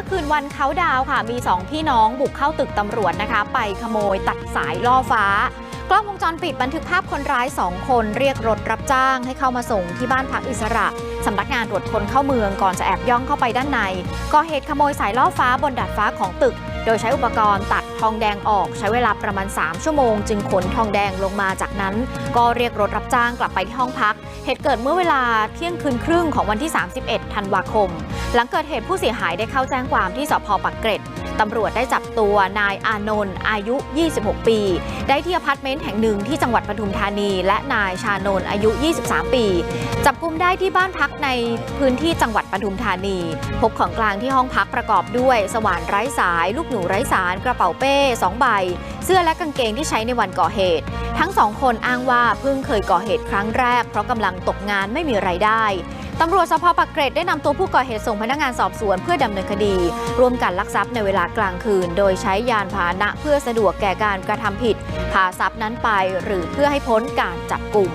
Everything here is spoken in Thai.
มื่อคืนวันเขาดาวค่ะ มี 2 พี่น้องบุกเข้าตึกตำรวจนะคะ ไปขโมยตัดสายล่อฟ้า กล้องวงจรปิดบันทึกภาพคนร้าย 2 คนเรียกรถรับจ้าง ให้เข้ามาส่งที่บ้านพักอิสระสำนักงานตรวจคนเข้าเมืองก่อนจะแอบย่องเข้าไปด้านในก่อเหตุขโมยสายล่อฟ้าบนดาดฟ้าของตึก โดยใช้อุปกรณ์ตัดทองแดงออกใช้เวลาประมาณ 3 ชั่วโมง จึงขนทองแดงลงมาจากนั้น ก็เรียกรถรับจ้างกลับไปที่ห้องพัก เหตุเกิดเมื่อเวลาเที่ยงคืนครึ่งของวันที่ 31 ธันวาคม หลังเกิดเหตุผู้เสียหายได้เข้าแจ้งความที่สพปักเกร็ดตำรวจได้จับตัวนายอานนท์อายุ 26 ปี ได้ที่อพาร์ตเมนต์แห่งหนึ่งที่จังหวัดปทุมธานี และนายชานนท์อายุ 23 ปี จับกุมได้ที่บ้านพักในพื้นที่จังหวัดปทุมธานี พบของกลางที่ห้องพักประกอบด้วย สว่านไร้สาย ลูกหนูไร้สาร กระเป๋าเป้ 2 ใบ สื้อและกางเกงที่ใช้ในวันก่อเหตุ ทั้งสองคนอ้างว่าเพิ่งเคยก่อเหตุครั้งแรก เพราะกำลังตกงานไม่มีไรายได้ตำรวจสพปักเกร็ดได้นำตัวผู้ก่อเหตุส่งพนักงานสอบสวนเพื่อดำเนินคดี ร่วมกันลักทรัพย์ในเวลากลางคืน โดยใช้ยานพาหนะเพื่อสะดวกแก่การกระทำผิดพาทรัพย์นั้นไป หรือเพื่อให้พ้นการจับกลุ่ม